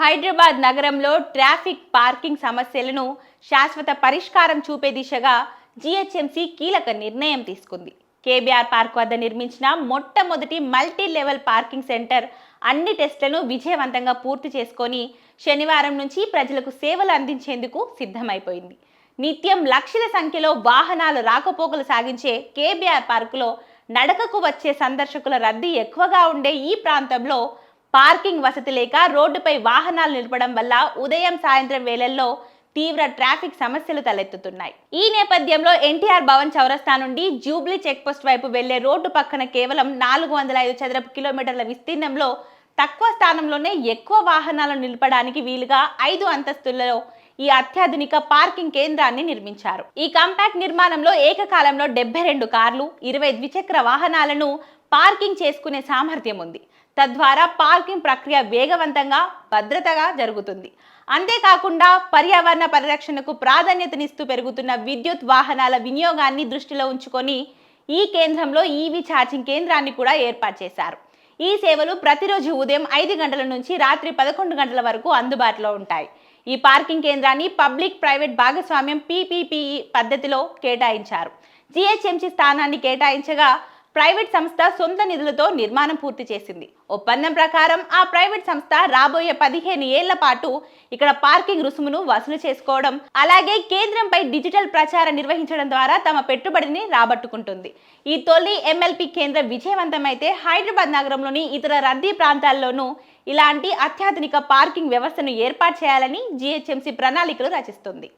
హైదరాబాద్ నగరంలో traffic parking సమస్యలను శాశ్వత పరిష్కారం చూపే దిశగా జీహెచ్ఎంసీ కీలక నిర్ణయం తీసుకుంది. కేబీఆర్ పార్క్ వద్ద నిర్మించిన మొట్టమొదటి మల్టీ లెవెల్ పార్కింగ్ సెంటర్ అన్ని టెస్టులను విజయవంతంగా పూర్తి చేసుకొని శనివారం నుంచి ప్రజలకు సేవలు అందించేందుకు సిద్ధమైపోయింది. నిత్యం లక్షల సంఖ్యలో వాహనాలు రాకపోకలు సాగించే కేబీఆర్ పార్కులో నడకకు వచ్చే సందర్శకుల రద్దీ ఎక్కువగా ఉండే ఈ ప్రాంతంలో పార్కింగ్ వసతి లేక రోడ్డుపై వాహనాలు నిలపడం వల్ల ఉదయం సాయంత్రం వేళల్లో తీవ్ర ట్రాఫిక్ సమస్యలు తలెత్తుతున్నాయి. ఈ నేపథ్యంలో ఎన్టీఆర్ భవన్ చౌరస్తా నుండి జూబ్లీ చెక్పోస్ట్ వైపు వెళ్ళే రోడ్డు పక్కన కేవలం నాలుగు వందల ఐదు చదరపు కిలోమీటర్ల విస్తీర్ణంలో తక్కువ స్థానంలోనే ఎక్కువ వాహనాలు నిలపడానికి వీలుగా ఐదు అంతస్తులలో ఈ అత్యాధునిక పార్కింగ్ కేంద్రాన్ని నిర్మించారు. ఈ కాంపాక్ట్ నిర్మాణంలో ఏకకాలంలో డెబ్బై రెండు కార్లు ఇరవై ద్విచక్ర వాహనాలను పార్కింగ్ చేసుకునే సామర్థ్యం ఉంది. తద్వారా పార్కింగ్ ప్రక్రియ వేగవంతంగా భద్రతగా జరుగుతుంది. అంతేకాకుండా పర్యావరణ పరిరక్షణకు ప్రాధాన్యతనిస్తూ పెరుగుతున్న విద్యుత్ వాహనాల వినియోగాన్ని దృష్టిలో ఉంచుకొని ఈ కేంద్రంలో ఈవీ ఛార్జింగ్ కేంద్రాన్ని కూడా ఏర్పాటు చేశారు. ఈ సేవలు ప్రతిరోజు ఉదయం ఐదు గంటల నుంచి రాత్రి పదకొండు గంటల వరకు అందుబాటులో ఉంటాయి. ఈ పార్కింగ్ కేంద్రాన్ని పబ్లిక్ ప్రైవేట్ భాగస్వామ్యం పీపీపీఈ పద్ధతిలో కేటాయించారు. జీహెచ్ఎంసీ స్థానాన్ని కేటాయించగా ప్రైవేట్ సంస్థ సొంత నిధులతో నిర్మాణం పూర్తి చేసింది. ఒప్పందం ప్రకారం ఆ ప్రైవేట్ సంస్థ రాబోయే పదిహేను ఏళ్ళ పాటు ఇక్కడ పార్కింగ్ రుసుమును వసూలు చేసుకోవడం అలాగే కేంద్రంపై డిజిటల్ ప్రచారం నిర్వహించడం ద్వారా తమ పెట్టుబడిని రాబట్టుకుంటుంది. ఈ తొలి ఎమ్మెల్పీ కేంద్రం విజయవంతమైతే హైదరాబాద్ నగరంలోని ఇతర రద్దీ ప్రాంతాల్లోనూ ఇలాంటి అత్యాధునిక పార్కింగ్ వ్యవస్థను ఏర్పాటు చేయాలని జీహెచ్ఎంసీ ప్రణాళికలు రచిస్తుంది.